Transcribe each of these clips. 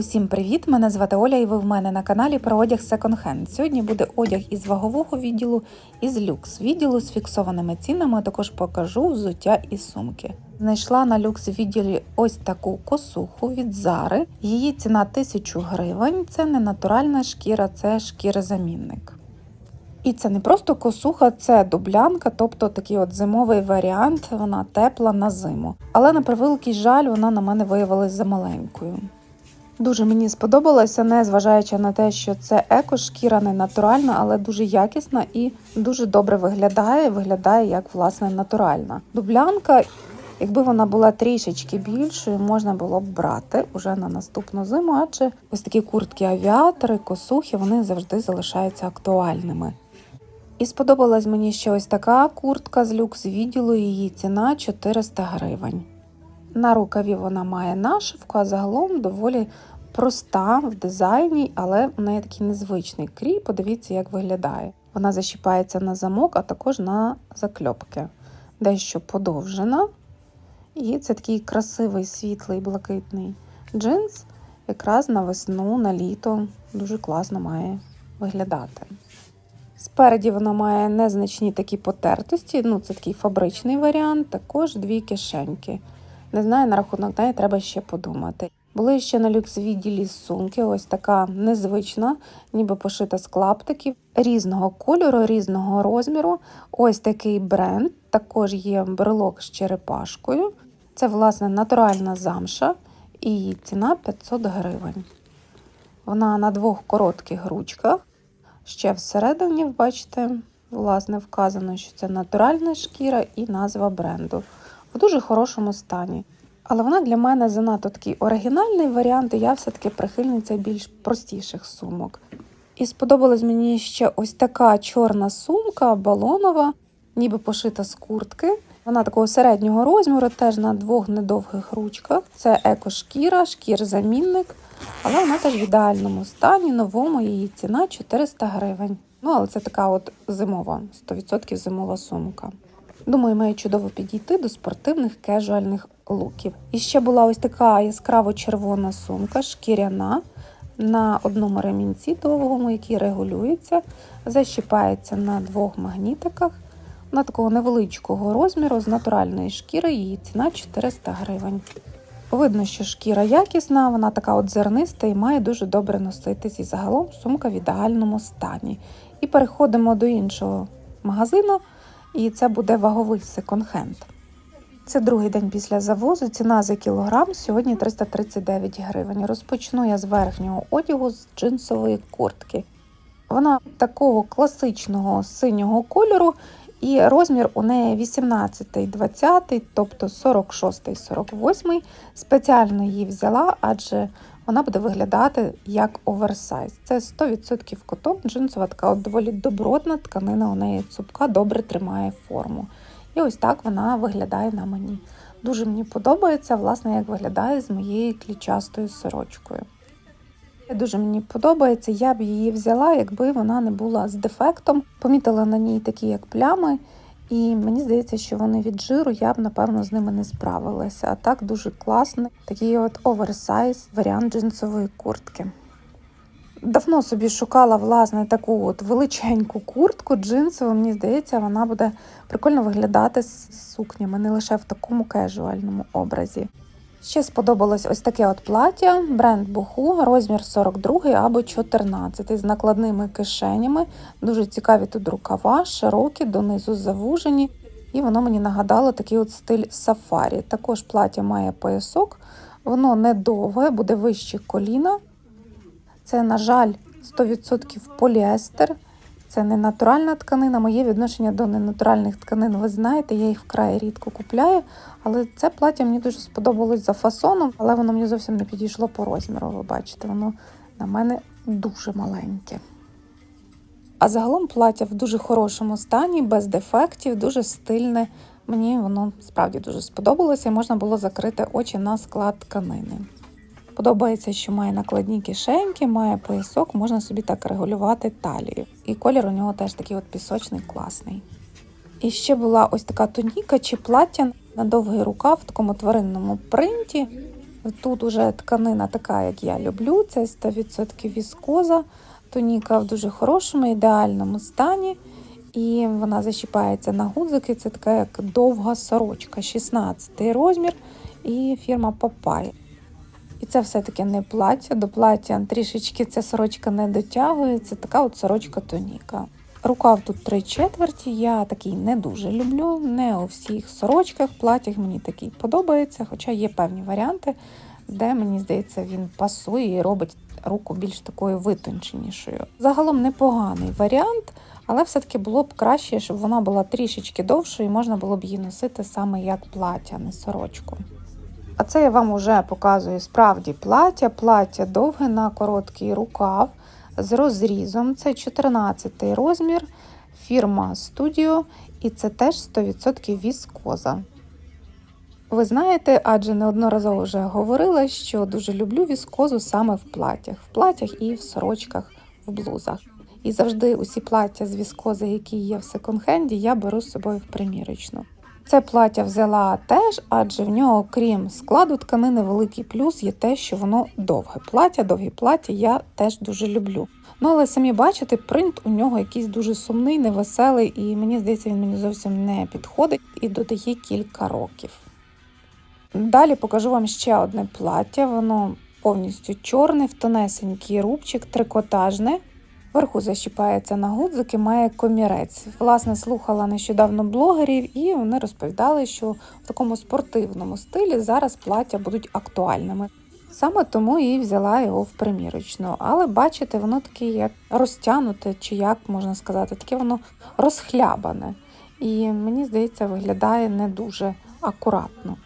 Усім привіт! Мене звати Оля, і ви в мене на каналі про одяг Second Hand. Сьогодні буде одяг із вагового відділу, із люкс відділу з фіксованими цінами. а Також покажу взуття і сумки. Знайшла на люкс відділі ось таку косуху від Зари. Її ціна 1000 гривень. Це не натуральна шкіра, це шкірозамінник. І це не просто косуха, це дублянка, тобто такий от зимовий варіант. Вона тепла на зиму. Але на превеликий жаль, вона на мене виявилась замаленькою. Дуже мені сподобалося, не зважаючи на те, що це еко-шкіра не натуральна, але дуже якісна і дуже добре виглядає. Виглядає як власне натуральна. Дублянка, якби вона була трішечки більшою, можна було б брати уже на наступну зиму, адже ось такі куртки авіатори, косухи, вони завжди залишаються актуальними. І сподобалась мені ще ось така куртка з люкс відділу. Її ціна 400 гривень. На рукаві вона має нашивку, а загалом доволі проста в дизайні, але в неї такий незвичний крій. Подивіться, як виглядає. Вона защіпається на замок, а також на закльопки. Дещо подовжена. І це такий красивий, світлий, блакитний джинс. Якраз на весну, на літо дуже класно має виглядати. Спереді вона має незначні такі потертості, ну це такий фабричний варіант, також дві кишеньки. Не знаю, на рахунок неї треба ще подумати. Були ще на люкс відділі сумки, ось така незвична, ніби пошита з клаптиків різного кольору, різного розміру. Ось такий бренд. Також є брелок з черепашкою. Це, власне, натуральна замша, і ціна 500 гривень. Вона на двох коротких ручках. Ще всередині, бачите, власне, вказано, що це натуральна шкіра і назва бренду в дуже хорошому стані. Але вона для мене занадто такий оригінальний варіант, і я все-таки прихильниця більш простіших сумок. І сподобалась мені ще ось така чорна сумка балонова, ніби пошита з куртки. Вона такого середнього розміру, теж на двох недовгих ручках. Це екошкіра, шкір-замінник, але вона теж в ідеальному стані, новому її ціна 400 гривень. Ну, але це така от зимова, 100% зимова сумка. Думаю, має чудово підійти до спортивних кежуальних луків. І ще була ось така яскраво червона сумка, шкіряна на одному ремінці довгому, який регулюється, защіпається на двох магнітиках. Вона такого невеличкого розміру з натуральної шкіри, її ціна 400 гривень. Видно, що шкіра якісна, вона така от зерниста і має дуже добре носитись. І загалом сумка в ідеальному стані. І переходимо до іншого магазину, і це буде ваговий секонд-хенд. Це другий день після завозу. Ціна за кілограм сьогодні 339 гривень. Розпочну я з верхнього одягу з джинсової куртки. Вона такого класичного синього кольору, і розмір у неї 18-20, тобто 46-48. Спеціально її взяла, адже вона буде виглядати як оверсайз. Це 100% котон, джинсова така от доволі добротна тканина у неї цупка, добре тримає форму. І ось так вона виглядає на мені. Дуже мені подобається, власне, як виглядає з моєю клічастою сорочкою. Дуже мені подобається, я б її взяла, якби вона не була з дефектом. Помітила на ній такі, як плями, і мені здається, що вони від жиру, я б, напевно, з ними не справилася. А так дуже класний такий от оверсайз варіант джинсової куртки. Давно собі шукала власне таку от величеньку куртку джинсову. Мені здається, вона буде прикольно виглядати з сукнями, не лише в такому кежуальному образі. Ще сподобалось ось таке от плаття, бренд Буху, розмір 42 або 14 з накладними кишенями. Дуже цікаві тут рукава, широкі, донизу завужені. І воно мені нагадало такий от стиль сафарі. Також плаття має поясок, воно не довге, буде вище коліна. Це, на жаль, 100% поліестер. Це не натуральна тканина. Моє відношення до ненатуральних тканин, ви знаєте, я їх вкрай рідко купляю. Але це плаття мені дуже сподобалось за фасоном, але воно мені зовсім не підійшло по розміру. Ви бачите, воно на мене дуже маленьке. А загалом плаття в дуже хорошому стані, без дефектів, дуже стильне. Мені воно справді дуже сподобалося і можна було закрити очі на склад тканини. Подобається, що має накладні кишеньки, має поясок, можна собі так регулювати талію. І колір у нього теж такий от пісочний, класний. І ще була ось така туніка чи плаття на довгий рукав в такому тваринному принті. Тут уже тканина така, як я люблю, це 100% віскоза. Тоніка в дуже хорошому, ідеальному стані. І вона защіпається на гудзики. Це така як довга сорочка, 16 розмір і фірма Попай. І це все-таки не плаття. До плаття трішечки ця сорочка не дотягується. Така от сорочка тоніка. Рукав тут три четверті. Я такий не дуже люблю. Не у всіх сорочках, платтях мені такий подобається, хоча є певні варіанти, де мені здається він пасує і робить руку більш такою витонченішою. Загалом непоганий варіант, але все-таки було б краще, щоб вона була трішечки довшою і можна було б її носити саме як плаття, а не сорочку. А це я вам вже показую справді плаття. Плаття довге на короткий рукав з розрізом. Це 14 розмір, фірма Studio, і це теж 100% віскоза. Ви знаєте, адже неодноразово вже говорила, що дуже люблю віскозу саме в платтях, в платтях і в сорочках, в блузах. І завжди усі плаття з віскози, які є в секонд-хенді, я беру з собою в примірочну. Це плаття взяла теж, адже в нього, крім складу тканини, великий плюс є те, що воно довге. Плаття, довгі плаття я теж дуже люблю. Ну, але самі бачите, принт у нього якийсь дуже сумний, невеселий, і мені здається, він мені зовсім не підходить і додає кілька років. Далі покажу вам ще одне плаття. Воно повністю чорне, в тонесенький рубчик, трикотажне. Вверху защіпається на гудзики, має комірець. Власне, слухала нещодавно блогерів, і вони розповідали, що в такому спортивному стилі зараз плаття будуть актуальними. Саме тому і взяла його в примірочну. Але бачите, воно таке як розтягнуте, чи як можна сказати, таке воно розхлябане. І мені здається, виглядає не дуже акуратно.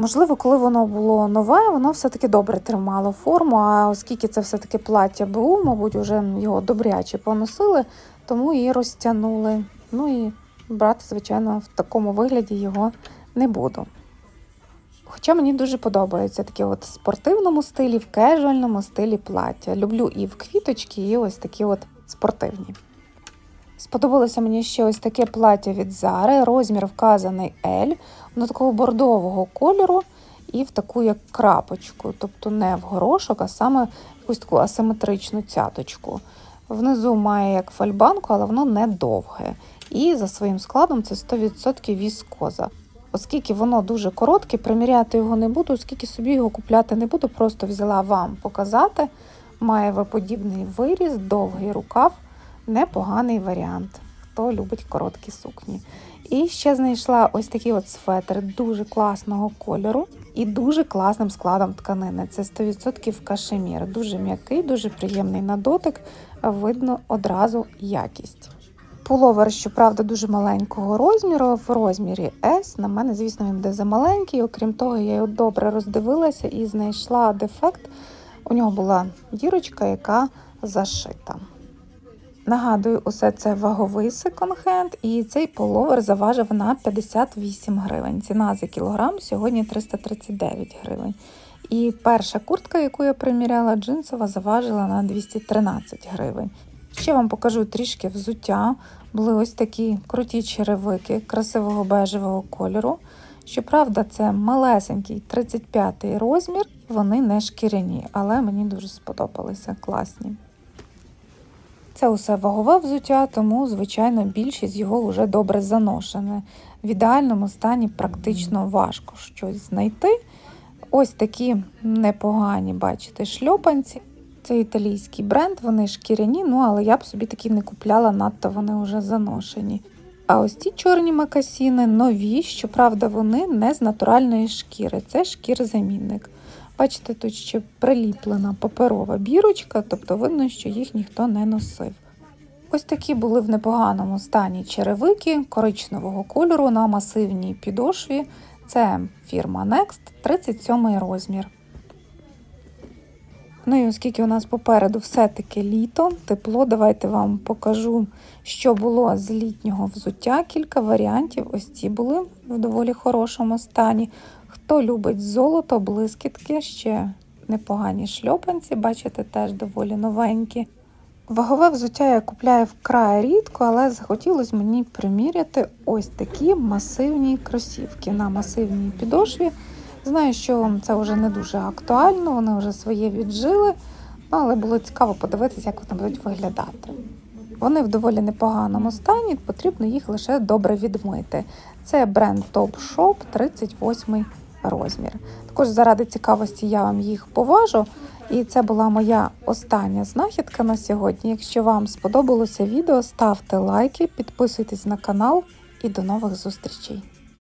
Можливо, коли воно було нове, воно все-таки добре тримало форму, а оскільки це все-таки плаття БУ, мабуть, вже його добряче поносили, тому і розтягнули. Ну і брати, звичайно, в такому вигляді його не буду. Хоча мені дуже подобається такі от спортивному стилі, в кежуальному стилі плаття. Люблю і в квіточки, і ось такі от спортивні. Сподобалося мені ще ось таке плаття від Зари, розмір вказаний L, воно такого бордового кольору і в таку як крапочку, тобто не в горошок, а саме якусь таку асиметричну цяточку. Внизу має як фальбанку, але воно не довге. І за своїм складом це 100% віскоза. Оскільки воно дуже коротке, приміряти його не буду, оскільки собі його купляти не буду, просто взяла вам показати. Має виподібний виріз, довгий рукав непоганий варіант, хто любить короткі сукні. І ще знайшла ось такий от светр дуже класного кольору і дуже класним складом тканини. Це 100% кашемір. Дуже м'який, дуже приємний на дотик, видно одразу якість. Пуловер, щоправда, дуже маленького розміру, в розмірі S. На мене, звісно, він буде замаленький. Окрім того, я його добре роздивилася і знайшла дефект. У нього була дірочка, яка зашита. Нагадую, усе це ваговий секонд-хенд, і цей половер заважив на 58 гривень. Ціна за кілограм сьогодні 339 гривень. І перша куртка, яку я приміряла, джинсова, заважила на 213 гривень. Ще вам покажу трішки взуття. Були ось такі круті черевики красивого бежевого кольору. Щоправда, це малесенький 35 розмір, вони не шкіряні, але мені дуже сподобалися класні. Це усе вагове взуття, тому, звичайно, більшість його вже добре заношене. В ідеальному стані практично важко щось знайти. Ось такі непогані, бачите, шльопанці. Це італійський бренд, вони шкіряні, ну але я б собі такі не купляла, надто вони вже заношені. А ось ці чорні макасіни нові, щоправда, вони не з натуральної шкіри, це шкір-замінник. Бачите, тут ще приліплена паперова бірочка, тобто видно, що їх ніхто не носив. Ось такі були в непоганому стані черевики коричневого кольору на масивній підошві. Це фірма Next, 37 розмір. Ну і оскільки у нас попереду все-таки літо, тепло, давайте вам покажу, що було з літнього взуття. Кілька варіантів. Ось ці були в доволі хорошому стані. Хто любить золото, блискітки, ще непогані шльопанці, бачите, теж доволі новенькі. Вагове взуття я купляю вкрай рідко, але захотілося мені приміряти ось такі масивні кросівки на масивній підошві. Знаю, що це вже не дуже актуально, вони вже своє віджили, ну, але було цікаво подивитися, як вони будуть виглядати. Вони в доволі непоганому стані, потрібно їх лише добре відмити. Це бренд Top Shop 38 розмір. Також заради цікавості я вам їх поважу. І це була моя остання знахідка на сьогодні. Якщо вам сподобалося відео, ставте лайки, підписуйтесь на канал і до нових зустрічей.